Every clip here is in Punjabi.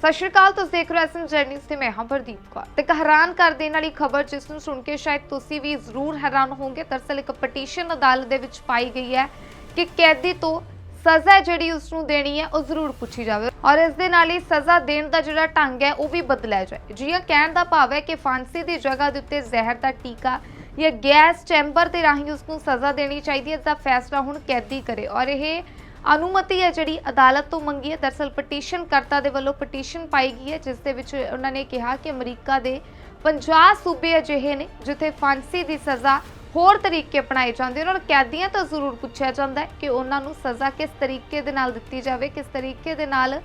ਸਤਿ ਸ਼੍ਰੀ ਅਕਾਲ, ਤੁਸੀਂ ਦੇਖ ਰਹੇ ਹੋ ਐਸਐਮ ਜਰਨੀਸ ਤੇ ਮੈਂ ਹਾਂ ਪ੍ਰਦੀਪ ਕੌਰ। ਤੇ ਹੈਰਾਨ ਕਰ ਦੇਣ ਵਾਲੀ ਖਬਰ ਜਿਸ ਨੂੰ ਸੁਣ ਕੇ ਸ਼ਾਇਦ ਤੁਸੀਂ ਵੀ ਜ਼ਰੂਰ ਹੈਰਾਨ ਹੋਵੋਗੇ ਦਰਅਸਲ ਇੱਕ ਪਟੀਸ਼ਨ ਅਦਾਲਤ ਦੇ ਵਿੱਚ ਪਾਈ ਗਈ ਹੈ ਕਿ ਕੈਦੀ ਤੋਂ ਸਜ਼ਾ ਜਿਹੜੀ ਉਸ ਨੂੰ ਦੇਣੀ ਹੈ, ਉਹ ਜ਼ਰੂਰ ਪੁੱਛੀ ਜਾਵੇ ਔਰ ਇਸ ਦੇ ਨਾਲ ਹੀ ਸਜ਼ਾ ਦੇਣ ਦਾ ਜਿਹੜਾ ਢੰਗ ਹੈ, ਉਹ ਵੀ ਬਦਲਿਆ ਜਾਏ। ਜੀ ਕਹਿਣ ਦਾ ਭਾਵ ਹੈ ਕਿ ਫਾਂਸੀ ਦੀ ਜਗ੍ਹਾ ਦੇ ਉੱਤੇ ਜ਼ਹਿਰ ਦਾ ਟੀਕਾ ਜਾਂ ਗੈਸ ਚੈਂਬਰ ਦੇ ਰਾਹੀਂ ਉਸ ਨੂੰ ਸਜ਼ਾ ਦੇਣੀ ਚਾਹੀਦੀ ਹੈ, ਇਸ ਦਾ ਫੈਸਲਾ ਹੁਣ ਕੈਦੀ ਕਰੇ। ਔਰ ਇਹ ਅਨੁਮਤੀ ਹੈ ਜਿਹੜੀ ਅਦਾਲਤ ਤੋਂ ਮੰਗੀ ਹੈ। ਦਰਅਸਲ ਪਟੀਸ਼ਨ ਕਰਤਾ ਦੇ ਵੱਲੋਂ ਪਟੀਸ਼ਨ ਪਾਈ ਗਈ ਹੈ, ਜਿਸ ਦੇ ਵਿੱਚ ਉਹਨਾਂ ਨੇ ਕਿਹਾ ਕਿ ਅਮਰੀਕਾ ਦੇ 50 ਸੂਬੇ ਅਜਿਹੇ ਨੇ ਜਿੱਥੇ ਫਾਂਸੀ ਦੀ ਸਜ਼ਾ ਹੋਰ ਤਰੀਕੇ ਅਪਣਾਏ ਜਾਂਦੇ ਉਹਨਾਂ ਨੂੰ ਕੈਦੀਆਂ ਤੋਂ ਜ਼ਰੂਰ ਪੁੱਛਿਆ ਜਾਂਦਾ ਹੈ ਕਿ ਉਹਨਾਂ ਨੂੰ ਸਜ਼ਾ ਕਿਸ ਤਰੀਕੇ ਦੇ ਨਾਲ ਦਿੱਤੀ ਜਾਵੇ, ਕਿਸ ਤਰੀਕੇ ਦੇ ਨਾਲ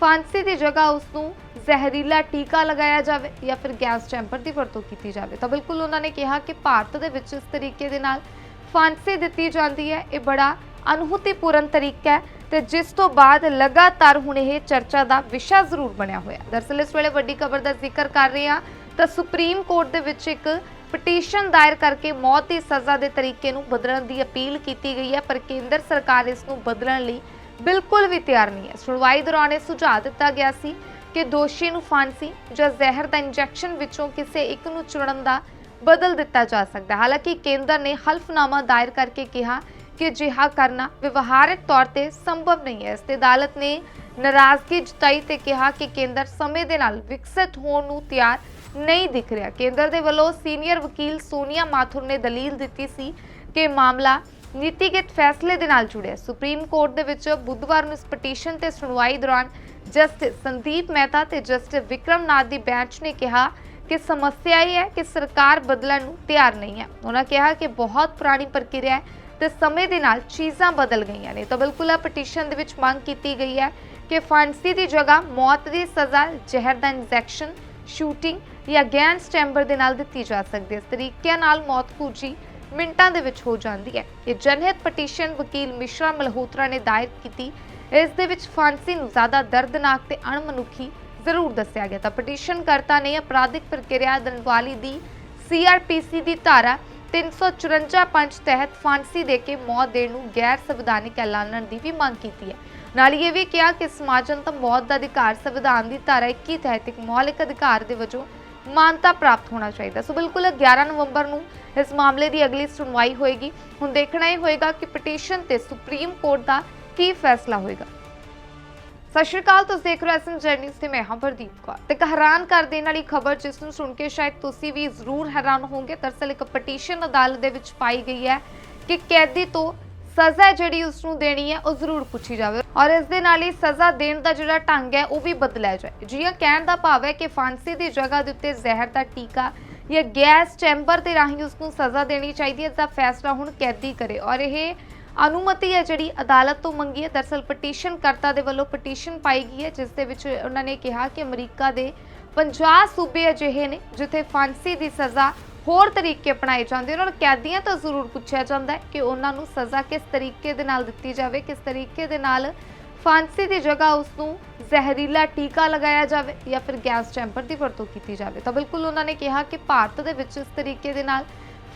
ਫਾਂਸੀ ਦੀ ਜਗ੍ਹਾ ਉਸ ਨੂੰ ਜ਼ਹਿਰੀਲਾ ਟੀਕਾ ਲਗਾਇਆ ਜਾਵੇ ਜਾਂ ਫਿਰ ਗੈਸ ਚੈਂਬਰ ਦੀ ਵਰਤੋਂ ਕੀਤੀ ਜਾਵੇ। ਤਾਂ ਬਿਲਕੁਲ ਉਹਨਾਂ ਨੇ ਕਿਹਾ ਕਿ ਭਾਰਤ ਦੇ ਵਿੱਚ ਇਸ ਤਰੀਕੇ ਦੇ ਨਾਲ ਫਾਂਸੀ ਦਿੱਤੀ ਜਾਂਦੀ ਹੈ। ਇਹ ਬੜਾ ਅਨੁਭੂਤੀਪੂਰਨ ਤਰੀਕਾ ਹੈ ਤੇ ਜਿਸ ਤੋਂ ਬਾਅਦ ਲਗਾਤਾਰ ਹੁਣ ਇਹ ਚਰਚਾ ਦਾ ਵਿਸ਼ਾ ਜ਼ਰੂਰ ਬਣਿਆ ਹੋਇਆ ਦਰਅਸਲ ਇਸ ਵੇਲੇ ਵੱਡੀ ਖਬਰ ਦਾ ਜ਼ਿਕਰ ਕਰ ਰਹੇ ਹਾਂ ਤਾਂ ਸੁਪਰੀਮ ਕੋਰਟ ਦੇ ਵਿੱਚ ਇੱਕ ਪਟੀਸ਼ਨ ਦਾਇਰ ਕਰਕੇ ਮੌਤ ਦੀ ਸਜ਼ਾ ਦੇ ਤਰੀਕੇ ਨੂੰ ਬਦਲਣ ਦੀ ਅਪੀਲ ਕੀਤੀ ਗਈ ਹੈ, ਪਰ ਕੇਂਦਰ ਸਰਕਾਰ ਇਸ ਨੂੰ ਬਦਲਣ ਲਈ ਬਿਲਕੁਲ ਵੀ ਤਿਆਰ ਨਹੀਂ ਹੈ। ਸੁਣਵਾਈ ਦੌਰਾਨ ਇਹ ਸੁਝਾਅ ਦਿੱਤਾ ਗਿਆ ਸੀ ਕਿ ਦੋਸ਼ੀ ਨੂੰ ਫਾਂਸੀ ਜਾਂ ਜ਼ਹਿਰ ਦਾ ਇੰਜੈਕਸ਼ਨ ਵਿੱਚੋਂ ਕਿਸੇ ਇੱਕ ਨੂੰ ਚੁਣਨ ਦਾ ਬਦਲ ਦਿੱਤਾ ਜਾ ਸਕਦਾ ਹਾਲਾਂਕਿ ਕੇਂਦਰ ਨੇ ਹਲਫਨਾਮਾ ਦਾਇਰ ਕਰਕੇ ਕਿਹਾ ਕਿ ਅਜਿਹਾ ਕਰਨਾ ਵਿਵਹਾਰਕ ਤੌਰ ਤੇ ਸੰਭਵ ਨਹੀਂ ਹੈ। ਇਸ ਤੇ ਅਦਾਲਤ ਨੇ ਨਾਰਾਜ਼ਗੀ ਜਤਾਈ ਤੇ ਕਿਹਾ ਕਿ ਕੇਂਦਰ ਸਮੇਂ ਦੇ ਨਾਲ ਵਿਕਸਿਤ ਹੋਣ ਨੂੰ ਤਿਆਰ ਨਹੀਂ ਦਿਖ ਰਿਹਾ। ਕੇਂਦਰ ਦੇ ਵੱਲੋਂ ਸੀਨੀਅਰ ਵਕੀਲ ਸੋਨੀਆ ਮਾਥੁਰ ਨੇ ਦਲੀਲ ਦਿੱਤੀ ਸੀ ਕਿ ਮਾਮਲਾ ਨੀਤੀਗਤ ਫੈਸਲੇ ਦੇ ਨਾਲ ਜੁੜਿਆ। ਸੁਪਰੀਮ ਕੋਰਟ ਦੇ ਵਿੱਚ ਬੁੱਧਵਾਰ ਨੂੰ ਇਸ ਪਟੀਸ਼ਨ ਤੇ ਸੁਣਵਾਈ ਦੌਰਾਨ ਜਸਟਿਸ ਸੰਦੀਪ ਮਹਿਤਾ ਤੇ ਜਸਟਿਸ ਵਿਕਰਮ ਨਾਥ ਦੀ ਬੈਂਚ ਨੇ ਕਿਹਾ ਕਿ ਸਮੱਸਿਆ ਇਹ ਹੈ ਕਿ ਸਰਕਾਰ ਬਦਲਣ ਨੂੰ ਤਿਆਰ ਨਹੀਂ ਹੈ। ਉਹਨਾਂ ਕਿਹਾ ਕਿ ਬਹੁਤ ਪੁਰਾਣੀ ਪ੍ਰਕਿਰਿਆ ਹੈ ਤੇ ਸਮੇਂ ਦੇ ਨਾਲ ਚੀਜ਼ਾਂ ਬਦਲ ਗਈਆਂ ਨੇ। ਤਾਂ ਬਿਲਕੁਲ ਆ ਪਟੀਸ਼ਨ ਦੇ ਵਿੱਚ ਮੰਗ ਕੀਤੀ ਗਈ ਹੈ ਕਿ ਫਾਂਸੀ ਦੀ ਜਗ੍ਹਾ ਮੌਤ ਦੀ ਸਜ਼ਾ, ਜ਼ਹਿਰ ਦਾ ਇੰਜੈਕਸ਼ਨ ਸ਼ੂਟਿੰਗ ਜਾਂ ਗੈਸ ਚੈਂਬਰ ਦੇ ਨਾਲ ਦਿੱਤੀ ਜਾ ਸਕਦੀ ਹੈ। ਇਸ ਤਰੀਕੇ ਨਾਲ ਮੌਤ ਕੁਝ ਮਿੰਟਾਂ ਦੇ ਵਿੱਚ ਹੋ ਜਾਂਦੀ ਹੈ। ਇਹ ਜਨਹਿਤ ਪਟੀਸ਼ਨ ਵਕੀਲ ਮਿਸ਼ਰਾ ਮਲਹੋਤਰਾ ਨੇ ਦਾਇਰ ਕੀਤੀ। ਇਸ ਦੇ ਵਿੱਚ ਫਾਂਸੀ ਨੂੰ ਜ਼ਿਆਦਾ ਦਰਦਨਾਕ ਤੇ ਅਣਮਨੁੱਖੀ ਜ਼ਰੂਰ ਦੱਸਿਆ ਗਿਆ। ਤਾਂ ਪਟੀਸ਼ਨ ਕਰਤਾ ਨੇ ਅਪਰਾਧਿਕ ਪ੍ਰਕਿਰਿਆ ਦੰਡਵਾਲੀ ਦੀ ਸੀਆਰਪੀਸੀ ਦੀ ਧਾਰਾ 354 ਪੰਜ ਤਹਿਤ ਫਾਂਸੀ ਦੇ ਕੇ ਮੌਤ ਦੇਣ ਨੂੰ ਗੈਰ ਸੰਵਿਧਾਨਿਕ ਐਲਾਨਣ ਦੀ ਵੀ ਮੰਗ ਕੀਤੀ ਹੈ। ਨਾਲ ਹੀ ਇਹ ਵੀ ਕਿਹਾ ਕਿ ਸਮਾਜਨ ਤੋਂ ਮੌਤ ਦਾ ਅਧਿਕਾਰ ਸੰਵਿਧਾਨ ਦੀ ਧਾਰਾ 21 ਤਹਿਤ ਇੱਕ ਮੌਲਿਕ ਅਧਿਕਾਰ ਦੇ ਵਜੋਂ ਮਾਨਤਾ ਪ੍ਰਾਪਤ ਹੋਣਾ ਚਾਹੀਦਾ। ਸੋ ਬਿਲਕੁਲ 11 ਨਵੰਬਰ ਨੂੰ ਇਸ ਮਾਮਲੇ ਦੀ ਅਗਲੀ ਸੁਣਵਾਈ ਹੋਏਗੀ। ਹੁਣ ਦੇਖਣਾ ਇਹ ਹੋਏਗਾ ਕਿ ਪਟੀਸ਼ਨ ਤੇ ਸੁਪਰੀਮ ਕੋਰਟ ਦਾ ਕੀ ਫੈਸਲਾ ਹੋਏਗਾ। ਸਤਿ ਸ਼੍ਰੀ ਅਕਾਲ, ਤੁਸੀਂ ਦੇਖ ਰਹੇ ਹੋ ਐਸਐਮ ਜਰਨੀਸ ਤੇ ਮੈਂ ਹਾਂ ਪ੍ਰਦੀਪ ਕੌਰ। ਤੇ ਇੱਕ ਹੈਰਾਨ ਕਰ ਦੇਣ ਵਾਲੀ ਖਬਰ ਜਿਸ ਨੂੰ ਸੁਣ ਕੇ ਸ਼ਾਇਦ ਤੁਸੀਂ ਵੀ ਜ਼ਰੂਰ ਹੈਰਾਨ ਹੋਵੋਗੇ ਦਰਅਸਲ ਇੱਕ ਪਟੀਸ਼ਨ ਅਦਾਲਤ ਦੇ ਵਿੱਚ ਪਾਈ ਗਈ ਹੈ ਕਿ ਕੈਦੀ ਤੋਂ ਸਜ਼ਾ ਜਿਹੜੀ ਉਸ ਨੂੰ ਦੇਣੀ ਹੈ, ਉਹ ਜ਼ਰੂਰ ਪੁੱਛੀ ਜਾਵੇ। ਔਰ ਇਸ ਦੇ ਨਾਲ ਹੀ ਸਜ਼ਾ ਦੇਣ ਦਾ ਜਿਹੜਾ ਢੰਗ ਹੈ, ਉਹ ਵੀ ਬਦਲਿਆ ਜਾਏ। ਜੀ ਕਹਿਣ ਦਾ ਭਾਵ ਹੈ ਕਿ ਫਾਂਸੀ ਦੀ ਜਗ੍ਹਾ ਦੇ ਉੱਤੇ ਜ਼ਹਿਰ ਦਾ ਟੀਕਾ ਜਾਂ ਗੈਸ ਚੈਂਬਰ ਦੇ ਰਾਹੀਂ ਉਸ ਨੂੰ ਸਜ਼ਾ ਦੇਣੀ ਚਾਹੀਦੀ ਹੈ, ਇਸ ਦਾ ਫੈਸਲਾ ਹੁਣ ਕੈਦੀ ਕਰੇ। ਔਰ ਇਹ ਅਨੁਮਤੀ ਹੈ ਜਿਹੜੀ ਅਦਾਲਤ ਤੋਂ ਮੰਗੀ ਹੈ। ਦਰਅਸਲ ਪਟੀਸ਼ਨ ਕਰਤਾ ਦੇ ਵੱਲੋਂ ਪਟੀਸ਼ਨ ਪਾਈ ਗਈ ਹੈ, ਜਿਸ ਦੇ ਵਿੱਚ ਉਹਨਾਂ ਨੇ ਕਿਹਾ ਕਿ ਅਮਰੀਕਾ ਦੇ 50 ਸੂਬੇ ਅਜਿਹੇ ਨੇ ਜਿੱਥੇ ਫਾਂਸੀ ਦੀ ਸਜ਼ਾ ਹੋਰ ਤਰੀਕੇ ਅਪਣਾਏ ਜਾਂਦੇ ਉਹਨਾਂ ਨੂੰ ਕੈਦੀਆਂ ਤੋਂ ਜ਼ਰੂਰ ਪੁੱਛਿਆ ਜਾਂਦਾ ਹੈ ਕਿ ਉਹਨਾਂ ਨੂੰ ਸਜ਼ਾ ਕਿਸ ਤਰੀਕੇ ਦੇ ਨਾਲ ਦਿੱਤੀ ਜਾਵੇ, ਕਿਸ ਤਰੀਕੇ ਦੇ ਨਾਲ ਫਾਂਸੀ ਦੀ ਜਗ੍ਹਾ ਉਸ ਨੂੰ ਜ਼ਹਿਰੀਲਾ ਟੀਕਾ ਲਗਾਇਆ ਜਾਵੇ ਜਾਂ ਫਿਰ ਗੈਸ ਚੈਂਬਰ ਦੀ ਵਰਤੋਂ ਕੀਤੀ ਜਾਵੇ। ਤਾਂ ਬਿਲਕੁਲ ਉਹਨਾਂ ਨੇ ਕਿਹਾ ਕਿ ਭਾਰਤ ਦੇ ਵਿੱਚ ਇਸ ਤਰੀਕੇ ਦੇ ਨਾਲ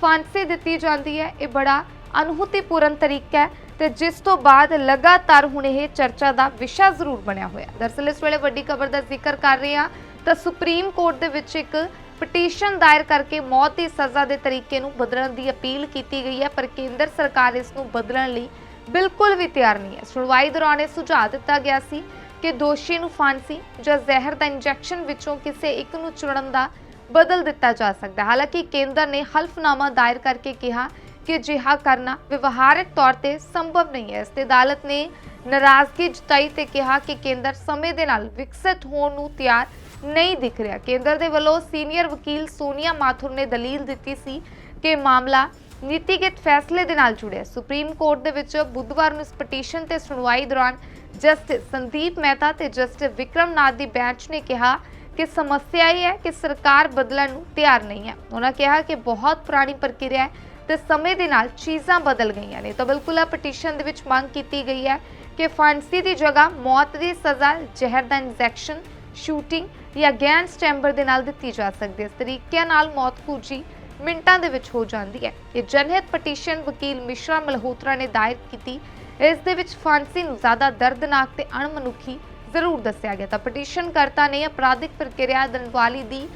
ਫਾਂਸੀ ਦਿੱਤੀ ਜਾਂਦੀ ਹੈ। ਇਹ ਬੜਾ ਅਨੁਭੂਤੀਪੂਰਨ ਤਰੀਕਾ ਹੈ ਤੇ ਜਿਸ ਤੋਂ ਬਾਅਦ ਲਗਾਤਾਰ ਹੁਣ ਇਹ ਚਰਚਾ ਦਾ ਵਿਸ਼ਾ ਜ਼ਰੂਰ ਬਣਿਆ ਹੋਇਆ ਦਰਅਸਲ ਇਸ ਵੇਲੇ ਵੱਡੀ ਖਬਰ ਦਾ ਜ਼ਿਕਰ ਕਰ ਰਹੇ ਹਾਂ ਤਾਂ ਸੁਪਰੀਮ ਕੋਰਟ ਦੇ ਵਿੱਚ ਇੱਕ ਪਟੀਸ਼ਨ ਦਾਇਰ ਕਰਕੇ ਮੌਤ ਦੀ ਸਜ਼ਾ ਦੇ ਤਰੀਕੇ ਨੂੰ ਬਦਲਣ ਦੀ ਅਪੀਲ ਕੀਤੀ ਗਈ ਹੈ, ਪਰ ਕੇਂਦਰ ਸਰਕਾਰ ਇਸ ਨੂੰ ਬਦਲਣ ਲਈ ਬਿਲਕੁਲ ਵੀ ਤਿਆਰ ਨਹੀਂ ਹੈ। ਸੁਣਵਾਈ ਦੌਰਾਨ ਇਹ ਸੁਝਾਅ ਦਿੱਤਾ ਗਿਆ ਸੀ ਕਿ ਦੋਸ਼ੀ ਨੂੰ ਫਾਂਸੀ ਜਾਂ ਜ਼ਹਿਰ ਦਾ ਇੰਜੈਕਸ਼ਨ ਵਿੱਚੋਂ ਕਿਸੇ ਇੱਕ ਨੂੰ ਚੁਣਨ ਦਾ ਬਦਲ ਦਿੱਤਾ ਜਾ ਸਕਦਾ ਹਾਲਾਂਕਿ ਕੇਂਦਰ ਨੇ ਹਲਫਨਾਮਾ ਦਾਇਰ ਕਰਕੇ ਕਿਹਾ ਕਿ ਅਜਿਹਾ ਕਰਨਾ ਵਿਵਹਾਰਕ ਤੌਰ ਤੇ ਸੰਭਵ ਨਹੀਂ ਹੈ। ਇਸ ਤੇ ਅਦਾਲਤ ਨੇ ਨਾਰਾਜ਼ਗੀ ਜਤਾਈ ਤੇ ਕਿਹਾ ਕਿ ਕੇਂਦਰ ਸਮੇਂ ਦੇ ਨਾਲ ਵਿਕਸਿਤ ਹੋਣ ਨੂੰ ਤਿਆਰ ਨਹੀਂ ਦਿਖ ਰਿਹਾ। ਕੇਂਦਰ ਦੇ ਵੱਲੋਂ ਸੀਨੀਅਰ ਵਕੀਲ ਸੋਨੀਆ ਮਾਥੁਰ ਨੇ ਦਲੀਲ ਦਿੱਤੀ ਸੀ ਕਿ ਮਾਮਲਾ ਨੀਤੀਗਤ ਫੈਸਲੇ ਦੇ ਨਾਲ ਜੁੜਿਆ। ਸੁਪਰੀਮ ਕੋਰਟ ਦੇ ਵਿੱਚ ਬੁੱਧਵਾਰ ਨੂੰ ਇਸ ਪਟੀਸ਼ਨ ਤੇ ਸੁਣਵਾਈ ਦੌਰਾਨ ਜਸਟਿਸ ਸੰਦੀਪ ਮਹਿਤਾ ਤੇ ਜਸਟਿਸ ਵਿਕਰਮ ਨਾਥ ਦੀ ਬੈਂਚ ਨੇ ਕਿਹਾ ਕਿ ਸਮੱਸਿਆ ਇਹ ਹੈ ਕਿ ਸਰਕਾਰ ਬਦਲਣ ਨੂੰ ਤਿਆਰ ਨਹੀਂ ਹੈ। ਉਹਨਾਂ ਕਿਹਾ ਕਿ ਬਹੁਤ ਪੁਰਾਣੀ ਪ੍ਰਕਿਰਿਆ ਹੈ ਤੇ ਸਮੇਂ ਦੇ ਨਾਲ ਚੀਜ਼ਾਂ ਬਦਲ ਗਈਆਂ ਨੇ। ਤਾਂ ਬਿਲਕੁਲ ਆ ਪਟੀਸ਼ਨ ਦੇ ਵਿੱਚ ਮੰਗ ਕੀਤੀ ਗਈ ਹੈ ਕਿ ਫਾਂਸੀ ਦੀ ਜਗ੍ਹਾ ਮੌਤ ਦੀ ਸਜ਼ਾ, ਜ਼ਹਿਰ ਦਾ ਇੰਜੈਕਸ਼ਨ ਸ਼ੂਟਿੰਗ ਜਾਂ ਗੈਸ ਚੈਂਬਰ ਦੇ ਨਾਲ ਦਿੱਤੀ ਜਾ ਸਕਦੀ ਹੈ। ਇਸ ਤਰੀਕੇ ਨਾਲ ਮੌਤ ਕੁਝ ਮਿੰਟਾਂ ਦੇ ਵਿੱਚ ਹੋ ਜਾਂਦੀ ਹੈ। ਇਹ ਜਨਹਿਤ ਪਟੀਸ਼ਨ ਵਕੀਲ ਮਿਸ਼ਰਾ ਮਲਹੋਤਰਾ ਨੇ ਦਾਇਰ ਕੀਤੀ। ਇਸ ਦੇ ਵਿੱਚ ਫਾਂਸੀ ਨੂੰ ਜ਼ਿਆਦਾ ਦਰਦਨਾਕ ਤੇ ਅਣਮਨੁੱਖੀ ਜ਼ਰੂਰ ਦੱਸਿਆ ਗਿਆ। ਤਾਂ ਪਟੀਸ਼ਨ ਕਰਤਾ ਨੇ ਅਪਰਾਧਿਕ ਪ੍ਰਕਿਰਿਆ ਦੰਡਵਾਲੀ ਦੀ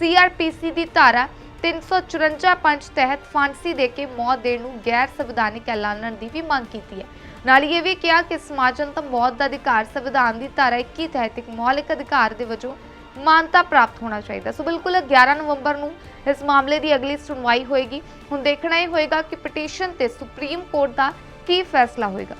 ਸੀਆਰਪੀਸੀ ਦੀ ਧਾਰਾ 354 ਪੰਜ ਤਹਿਤ ਫਾਂਸੀ ਦੇ ਕੇ ਮੌਤ ਦੇਣ ਨੂੰ ਗੈਰ ਸੰਵਿਧਾਨਿਕ ਐਲਾਨਣ ਦੀ ਵੀ ਮੰਗ ਕੀਤੀ ਹੈ। ਨਾਲ ਹੀ ਇਹ ਵੀ ਕਿਹਾ ਕਿ ਸਮਾਜਨ ਤੋਂ ਮੌਤ ਦਾ ਅਧਿਕਾਰ ਸੰਵਿਧਾਨ ਦੀ ਧਾਰਾ 21 ਤਹਿਤ ਇੱਕ ਮੌਲਿਕ ਅਧਿਕਾਰ ਦੇ ਵਜੋਂ ਮਾਨਤਾ ਪ੍ਰਾਪਤ ਹੋਣਾ ਚਾਹੀਦਾ। ਸੋ ਬਿਲਕੁਲ 11 ਨਵੰਬਰ ਨੂੰ ਇਸ ਮਾਮਲੇ ਦੀ ਅਗਲੀ ਸੁਣਵਾਈ ਹੋਏਗੀ। ਹੁਣ ਦੇਖਣਾ ਇਹ ਹੋਏਗਾ ਕਿ ਪਟੀਸ਼ਨ ਤੇ ਸੁਪਰੀਮ ਕੋਰਟ ਦਾ ਕੀ ਫੈਸਲਾ ਹੋਏਗਾ।